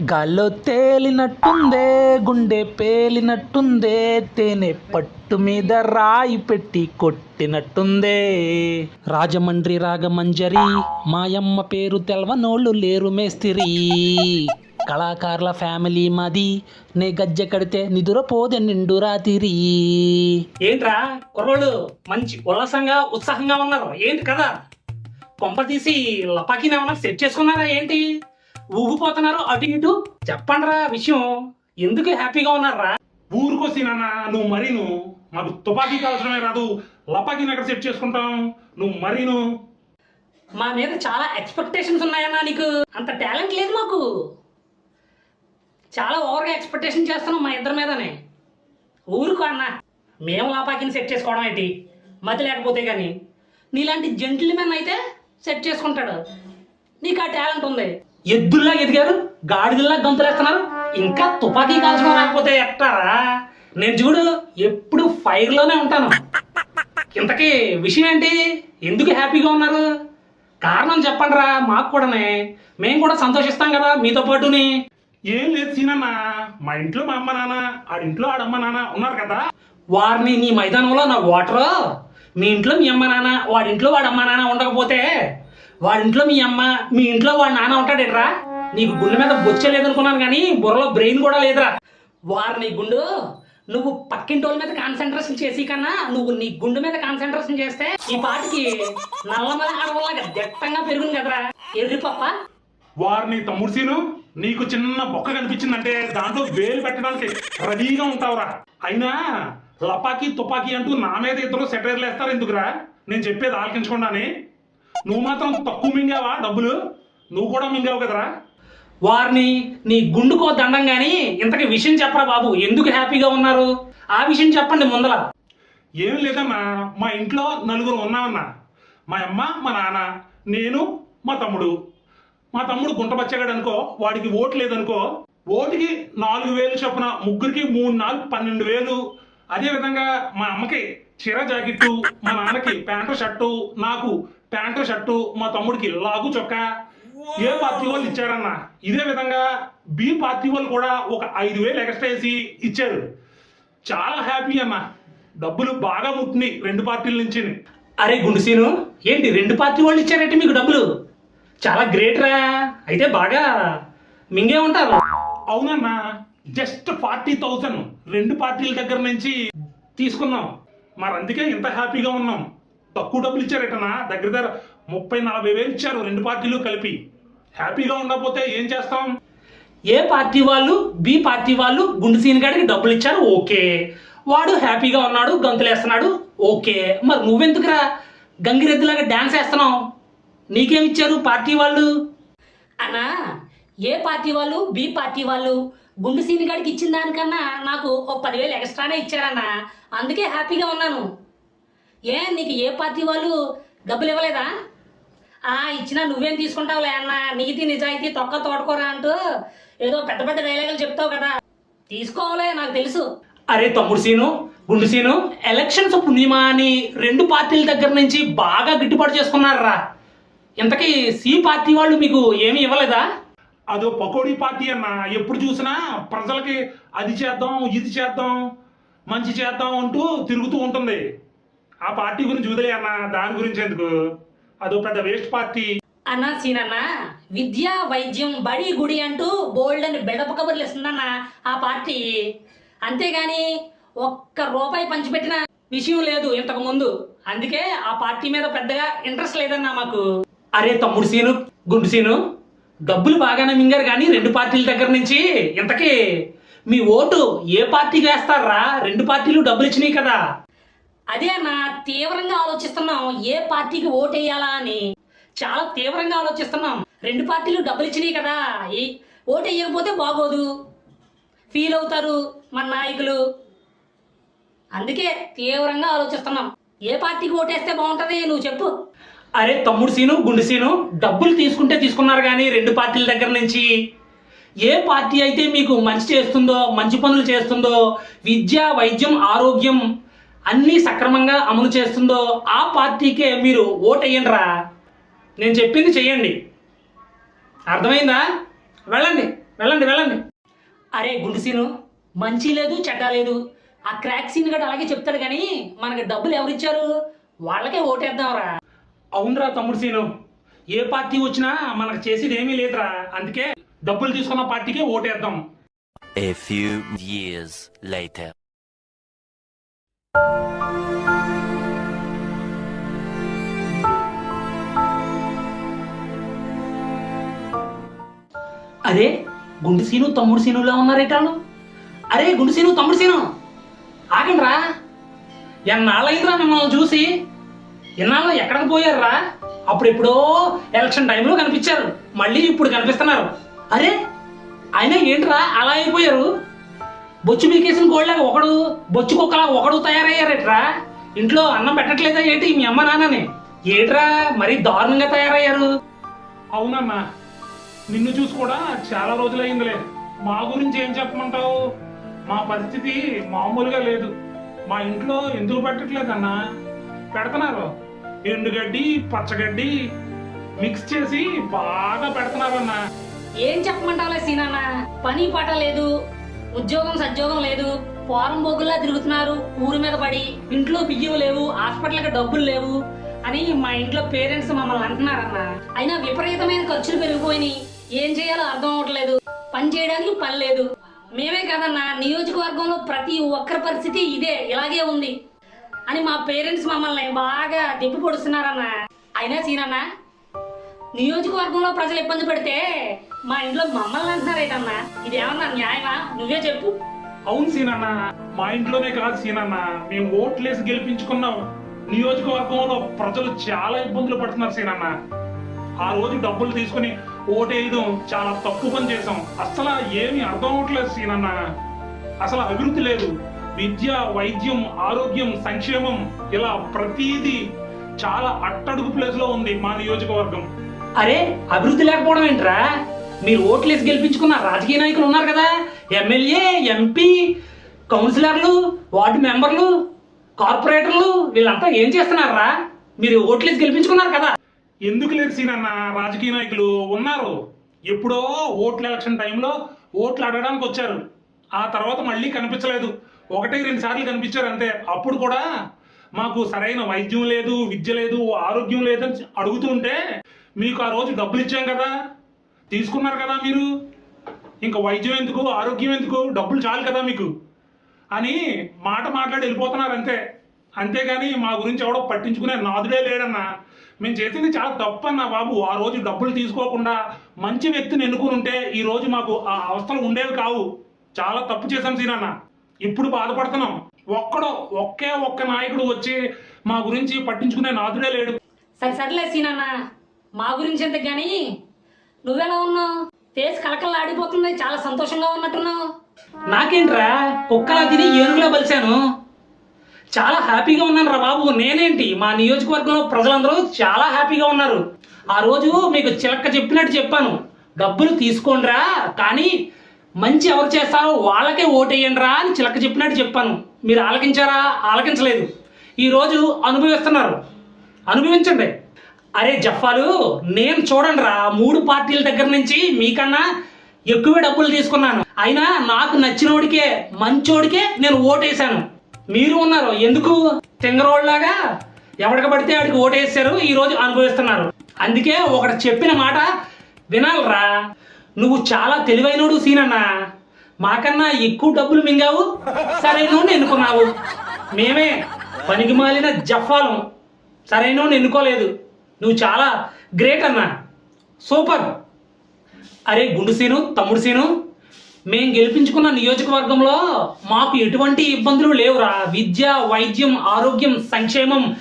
గాల్లో తేలినట్టుందే గుండె పేలినట్టుందే తేనె పట్టు మీద రాయి పెట్టి కొట్టినట్టుందే. రాజమండ్రి రాగమంజరి మాయమ్మ పేరు తెల్వనోళ్ళు లేరు మేస్తిరి. కళాకారుల ఫ్యామిలీ మాది నే గజ్జె కడితే నిదురపోదె నిండు రాతిరి. ఏంట్రా కుర్రోళ్ళు మంచి ఉల్లాసంగా ఉత్సాహంగా ఉన్నారు. ఏంటి కదా కొంప తీసి లపాకిని సెట్ చేసుకున్నారా ఏంటి? ఊగిపోతున్నారు అటు ఇటు. చెప్పండిరా విషయం. ఎందుకు హ్యాపీగా ఉన్నారా? ఊరుకొచ్చినా నువ్వు మరి నువ్వు మాకు తుపాకీ కావాల్సమే రాదు. లపాకీని ఎక్కడ సెట్ చేసుకుంటాం? నువ్వు మరి నువ్వు మా మీద చాలా ఎక్స్పెక్టేషన్స్ ఉన్నాయన్నా నీకు. అంత టాలెంట్ లేదు మాకు. చాలా ఓవర్గా ఎక్స్పెక్టేషన్ చేస్తున్నాం మా ఇద్దరి మీదనే. ఊరుకో అన్న. మేము లాపాకిని సెట్ చేసుకోవడం ఏంటి? మతి లేకపోతే కానీ నీలాంటి జెంటిల్మెన్ అయితే సెట్ చేసుకుంటాడు. నీకు ఆ టాలెంట్ ఉంది. ఎద్దుల్లా ఎదిగారు గాడిదల్లా గంతులేస్తున్నారు. ఇంకా తుపాకీ కాల్చడం రాకపోతే ఎట్టారా? నేను చూడు ఎప్పుడు ఫైర్లోనే ఉంటాను. ఇంతకీ విషయం ఏంటి ఎందుకు హ్యాపీగా ఉన్నారు? కారణం చెప్పండిరా మాకు కూడానే. మేము కూడా సంతోషిస్తాం కదా మీతో పాటుని. ఏం లేదు సీనన్న మా ఇంట్లో మా అమ్మ నాన్న ఆడింట్లో ఆడమ్మ నాన్న ఉన్నారు కదా. వారిని నీ మైదానంలో నా ఓటరు మీ ఇంట్లో మీ అమ్మ నాన్న వాడి ఇంట్లో వాడి అమ్మ నాన్న ఉండకపోతే వాడింట్లో మీ అమ్మ మీ ఇంట్లో వాడి నాన్న ఉంటాడేట్రా? నీకు గుండె మీద బొచ్చే లేదనుకున్నాను కానీ బుర్రలో బ్రెయిన్ కూడా లేదురా. వారిని గుండు నువ్వు పక్కింటి వాళ్ళ మీద కాన్సన్ట్రేషన్ చేసి కన్నా నువ్వు నీ గుండె మీద కాన్సన్ట్రేషన్ చేస్తే ఈ పాటికి నల్లమల అడవలాగా దట్టంగా పెరుగును కదరా. ఎర్రి పప్ప. వారిని తమ్ముడు సీను నీకు చిన్న బొక్క కనిపించిందంటే దాంట్లో వేలు పెట్టడానికి రెడీగా ఉంటావురా. అయినా లపాకీ తుపాకీ అంటూ నా మీద ఇద్దరు సెటైర్లు వేస్తారు ఎందుకురా? నేను చెప్పేది ఆలకించకుండానే. నువ్వు మాత్రం తక్కువ మింగావా డబ్బులు? నువ్వు కూడా మింగావు కదరా? వారిని నీ గుండుకో దండం గాని ఇంతకి విషయం చెప్పరా బాబు? ఎందుకు హ్యాపీగా ఉన్నారు? ఆ విషయం చెప్పండి ముందల. ఏం లేదమ్మా మా ఇంట్లో నలుగురు ఉన్నామన్నా. మా అమ్మ మా నాన్న నేను మా తమ్ముడు. మా తమ్ముడు గుంట బచ్చగాడు అనుకో వాడికి ఓటు లేదనుకో ఓటుకి నాలుగు వేలు చొప్పున ముగ్గురికి మూడు నాలుగు పన్నెండు వేలు. అదే విధంగా మా అమ్మకి చీర జాకెట్టు మా నాన్నకి ప్యాంటు షర్టు నాకు ప్యాంటు షర్టు మా తమ్ముడికి లాగు చొక్కా. ఏ పార్టీ వాళ్ళు ఇచ్చారన్న? ఇదే విధంగా బి పార్టీ వాళ్ళు కూడా ఒక ఐదు వేలు ఎక్స్ట్రా వేసి ఇచ్చారు. చాలా హ్యాపీ అన్న. డబ్బులు బాగా ముట్టినాయి రెండు పార్టీల నుంచి. అరే గుండుసీను ఏంటి రెండు పార్టీ వాళ్ళు ఇచ్చారంటే మీకు డబ్బులు? చాలా గ్రేట్ రా. అయితే బాగా మింగే ఉంటారు. అవునన్నా జస్ట్ ఫార్టీ థౌసండ్ రెండు పార్టీల దగ్గర నుంచి తీసుకున్నాం. మరి అందుకే ఇంత హ్యాపీగా ఉన్నాం. తక్కువ డబ్బులు ఇచ్చారటనా దగ్గర దగ్గర ముప్పై నలభై వేలు ఇచ్చారు రెండు పార్టీలు కలిపి. హ్యాపీగా ఉండకపోతే ఏం చేస్తాం? ఏ పార్టీ వాళ్ళు బి పార్టీ వాళ్ళు గుండుసీని గాడికి డబ్బులు ఇచ్చారు? ఓకే. వాడు హ్యాపీగా ఉన్నాడు గంతులేస్తున్నాడు? ఓకే. మరి నువ్వెందుకురా? గంగిరెద్దులాగా డాన్స్ వేస్తున్నావు? నీకేమిచ్చారు పార్టీ వాళ్ళు? అన్నా ఏ పార్టీ వాళ్ళు బి పార్టీ వాళ్ళు గుండు సీని గాడికి ఇచ్చిన దానికన్నా నాకు ఒక పదివేలు ఎక్స్ట్రానే ఇచ్చారన్నా. అందుకే హ్యాపీగా ఉన్నాను. ఏ నీకు ఏ పార్టీ వాళ్ళు డబ్బులు ఇవ్వలేదా? ఆ ఇచ్చినా నువ్వేం తీసుకుంటావులే అన్న నీతి నిజాయితీ తొక్క తోడుకోరా అంటూ ఏదో పెద్ద పెద్ద డైలాగులు చెప్తావు కదా. తీసుకోవాలే నాకు తెలుసు. అరే తమ్ముడు సీను గుండు సీను ఎలక్షన్స్ పుణ్యమా అని రెండు పార్టీల దగ్గర నుంచి బాగా గిట్టుబాటు చేసుకున్నారా? ఇంతకీ సి పార్టీ వాళ్ళు మీకు ఏమీ ఇవ్వలేదా? అదో పకోడీ పార్టీ అన్న ఎప్పుడు చూసినా ప్రజలకి అది చేద్దాం ఇది చేద్దాం మంచి చేద్దాం అంటూ తిరుగుతూ ఉంటుంది. ఆ పార్టీ గురించి వదిలే అన్న దాని గురించి ఎందుకు? అదో పెద్ద వేస్ట్ పార్టీ. అన్నా సీనన్న విద్య వైద్యం బడి గుడి అంటూ బోల్డ్ అని బెడప కబుర్లు ఇస్తుందన్న ఆ పార్టీ. అంతేగాని ఒక్క రూపాయి పంచిపెట్టిన విషయం లేదు ఇంతకు ముందు. అందుకే ఆ పార్టీ మీద పెద్దగా ఇంట్రెస్ట్ లేదన్నా మాకు. అరే తమ్ముడు సీను గుండు సీను డబ్బులు బాగానే మింగారు కానీ రెండు పార్టీల దగ్గర నుంచి ఇంతకీ మీ ఓటు ఏ పార్టీకి వేస్తారా? రెండు పార్టీలు డబ్బులు ఇచ్చినాయి కదా. అదే అన్నా తీవ్రంగా ఆలోచిస్తున్నాం. ఏ పార్టీకి ఓటేయాలా అని. చాలా తీవ్రంగా ఆలోచిస్తున్నాం. రెండు పార్టీలు డబ్బులు ఇచ్చినాయి కదా. ఈ ఓటు వేయకపోతే బాగోదు. ఫీల్ అవుతారు మన నాయకులు. అందుకే తీవ్రంగా ఆలోచిస్తున్నాం. ఏ పార్టీకి ఓటేస్తే బాగుంటది? నువ్వు చెప్పు. అరే తమ్ముడు సీను గుండు సీను డబ్బులు తీసుకుంటే తీసుకున్నారు కానీ రెండు పార్టీల దగ్గర నుంచి ఏ పార్టీ అయితే మీకు మంచి చేస్తుందో మంచి పనులు చేస్తుందో విద్య వైద్యం ఆరోగ్యం అన్నీ సక్రమంగా అమలు చేస్తుందో ఆ పార్టీకే మీరు ఓట్ వేయండిరా నేను చెప్పింది చెయ్యండి. అర్థమైందా? వెళ్ళండి వెళ్ళండి అరే గుండుసీను మంచి లేదు చెడ్డ లేదు. ఆ క్రాక్ సీన్ గడు అలాగే చెప్తాడు కానీ మనకి డబ్బులు ఎవరిచ్చారు వాళ్ళకే ఓటేద్దాంరా. అవునరా తమ్ముడు సీను. ఏ పార్టీ వచ్చినా మనకు చేసేది ఏమీ లేదురా. అందుకే డబ్బులు తీసుకున్న పార్టీకే ఓటేద్దాం. A few years later. అరే గుండు సీను తమ్ముడు సీనులా ఉన్నారేటాను అరే గుండు సీను తమ్ముడు సీను! ఆగండ్రా! ఎన్నాళ్ళైందిరా మిమ్మల్ని చూసి? ఎన్నాళ్ళు ఎక్కడికి పోయారురా? అప్పుడెప్పుడో ఎలక్షన్ టైంలో కనిపించారు. మళ్ళీ ఇప్పుడు కనిపిస్తున్నారు. అరే అయినా ఏంట్రా అలా అయిపోయారు? బొచ్చు మీకేసిన గోళ్ళగా ఒకడు బొచ్చు కుక్కలా ఒకడు తయారయ్యారేట్రా. ఇంట్లో అన్నం పెట్టట్లేదా ఏంటి? మీ అమ్మ నాన్నని. ఏట్రా మరీ దారుణంగా తయారయ్యారు? అవునన్నా నిన్ను చూసి కూడా చాలా రోజులైందిలే. మా గురించి ఏం చెప్పమంటావు? మా పరిస్థితి మామూలుగా లేదు. మా ఇంట్లో ఎందుకు పెట్టట్లేదన్నా? పెడుతున్నారు. ఎండుగడ్డి పచ్చగడ్డి మిక్స్ చేసి బాగా పెడుతున్నారన్నా. ఏం చెప్పమంటావులే సీనాన్న? పని పాట లేదు. ఉద్యోగం సద్యోగం లేదు. పోరం బొగ్గులా తిరుగుతున్నారు. ఊరి మీద పడి ఇంట్లో బియ్యం లేవు హాస్పిటల్కి డబ్బులు లేవు అని మా ఇంట్లో పేరెంట్స్ మమ్మల్ని అంటున్నారన్న. అయినా విపరీతమైన ఖర్చులు పెరిగిపోయినాయి. ఏం చేయాలో అర్థం అవ్వట్లేదు పని చేయడానికి పని లేదు. మేమే కాదన్నా నియోజకవర్గంలో ప్రతి ఒక్కరి పరిస్థితి ఇదే ఇలాగే ఉంది అని మా పేరెంట్స్ మమ్మల్ని బాగా తిప్పి పొడుస్తున్నారన్న. అయినా సీనన్న నియోజకవర్గంలో ప్రజలు ఇబ్బంది పెడితే మా ఇంట్లో మమ్మల్ని అంటున్నారేటన్నా ఇది ఏమన్నా న్యాయమా? నువ్వే చెప్పు. అవును సీనన్న. మా ఇంట్లోనే కాదు సీనన్న. మేము ఓట్లేసి గెలిపించుకున్నాం. నియోజకవర్గంలో ప్రజలు చాలా ఇబ్బందులు పడుతున్నారు సీనన్న. ఆ రోజు డబ్బులు తీసుకుని ఓటేయడం చాలా తప్పు పని చేసాం అసలు ఏమీ అర్థం అవ్వట్లేదు సీనన్న. అసలు అభివృద్ధి లేదు. విద్య వైద్యం ఆరోగ్యం సంక్షేమం ఇలా ప్రతిదీ చాలా అట్టడుగు ప్లేస్లో ఉంది మా నియోజకవర్గం. అరే అభివృద్ధి లేకపోవడం ఏంట్రా? మీరు ఓట్లేసి గెలిపించుకున్న రాజకీయ నాయకులు ఉన్నారు కదా. ఎమ్మెల్యే ఎంపీ కౌన్సిలర్లు వార్డు మెంబర్లు కార్పొరేటర్లు వీళ్ళంతా ఏం చేస్తున్నారా మీరు ఓట్లేసి గెలిపించుకున్నారు కదా. ఎందుకు లేదు సీనన్న? రాజకీయ నాయకులు ఉన్నారు. ఎప్పుడో ఓట్ల ఎలక్షన్ టైంలో ఓట్లు అడగడానికి వచ్చారు. ఆ తర్వాత మళ్ళీ కనిపించలేదు. ఒకటి రెండు సార్లు కనిపించారు అంతే. అప్పుడు కూడా మాకు సరైన వైద్యం లేదు విద్య లేదు ఆరోగ్యం లేదని అడుగుతుంటే మీకు ఆ రోజు డబ్బులు ఇచ్చాం కదా. తీసుకున్నారు కదా మీరు? ఇంకా వైద్యం ఎందుకు? ఆరోగ్యం ఎందుకు? డబ్బులు చాలు కదా మీకు? అని మాట మాట్లాడి వెళ్ళిపోతున్నారు అంతే. అంతేగాని మా గురించి ఎవడో పట్టించుకునే నాదుడే లేడన్నా. మేము చేసింది చాలా తప్పు అన్నా బాబు. ఆ రోజు డబ్బులు తీసుకోకుండా మంచి వ్యక్తిని ఎన్నుకుని ఉంటే ఈ రోజు మాకు ఆ అవస్థలు ఉండేవి కావు. చాలా తప్పు చేశాం సీనన్న. ఇప్పుడు బాధపడుతున్నాం. ఒక్కడో ఒకే ఒక్క నాయకుడు వచ్చి మా గురించి పట్టించుకునే నాదుడే లేడు. సరే సర్లే సీనన్న. మా గురించి ఎంత కానీ నువ్వెలా ఉన్నావు? ఫేస్ కలకల్లా ఆడిపోతుంది. చాలా సంతోషంగా ఉన్నట్టున్నావు. నాకేంట్రా? కుక్కలా తిని ఏనుగులా బలిశాను. చాలా హ్యాపీగా ఉన్నాను రా బాబు. నేనేంటి? మా నియోజకవర్గంలో ప్రజలందరూ చాలా హ్యాపీగా ఉన్నారు. ఆ రోజు మీకు చిలక్క చెప్పినట్టు చెప్పాను. డబ్బులు తీసుకోండిరా కానీ మంచి ఎవరు చేస్తారో వాళ్ళకే ఓటేయండిరా అని చిలక్క చెప్పినట్టు చెప్పాను. మీరు ఆలకించారా? ఆలకించలేదు. ఈరోజు అనుభవిస్తున్నారు. అనుభవించండి. అరే జఫాలు నేను చూడండి రా మూడు పార్టీల దగ్గర నుంచి మీకన్నా ఎక్కువ డబ్బులు తీసుకున్నాను. అయినా నాకు నచ్చినోడికే మంచోడికే నేను ఓటేశాను. మీరు ఉన్నారు. ఎందుకు? తింగరోళ్ళలాగా ఎవడికి పడితే ఆడికి ఓటేసారు ఈ రోజు అనుభవిస్తున్నారు. అందుకే ఒకటి చెప్పిన మాట వినాలరా. నువ్వు చాలా తెలివైనడు సీనన్నా. మాకన్నా ఎక్కువ డబ్బులు మింగావు. సరైన ఎన్నుకున్నావు. మేమే పనికి మాలిన జఫాలం సరైన ఎన్నుకోలేదు. నువ్వు చాలా గ్రేట్ అన్నా. సూపర్ అరే గుండు సీను తమ్ముడు సీను మేము గెలిపించుకున్న నియోజకవర్గంలో మాకు ఎటువంటి ఇబ్బందులు లేవురా. విద్య వైద్యం ఆరోగ్యం సంక్షేమం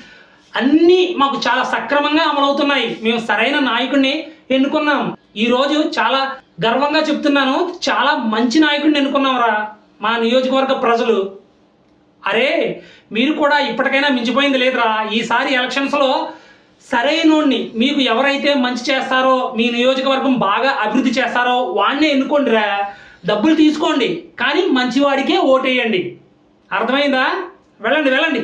అన్నీ మాకు చాలా సక్రమంగా అమలవుతున్నాయి. మేము సరైన నాయకుడిని ఎన్నుకున్నాం. ఈరోజు చాలా గర్వంగా చెప్తున్నాను చాలా మంచి నాయకుడిని ఎన్నుకున్నాంరా మా నియోజకవర్గ ప్రజలు. అరే మీరు కూడా ఇప్పటికైనా మించిపోయింది లేదురా. ఈసారి ఎలక్షన్స్లో సరైనోడిని మీకు ఎవరైతే మంచి చేస్తారో మీ నియోజకవర్గం బాగా అభివృద్ధి చేస్తారో వాడినే ఎన్నుకోండిరా. డబ్బులు తీసుకోండి కానీ మంచివాడికే ఓటేయండి. అర్థమైందా? వెళ్ళండి వెళ్ళండి.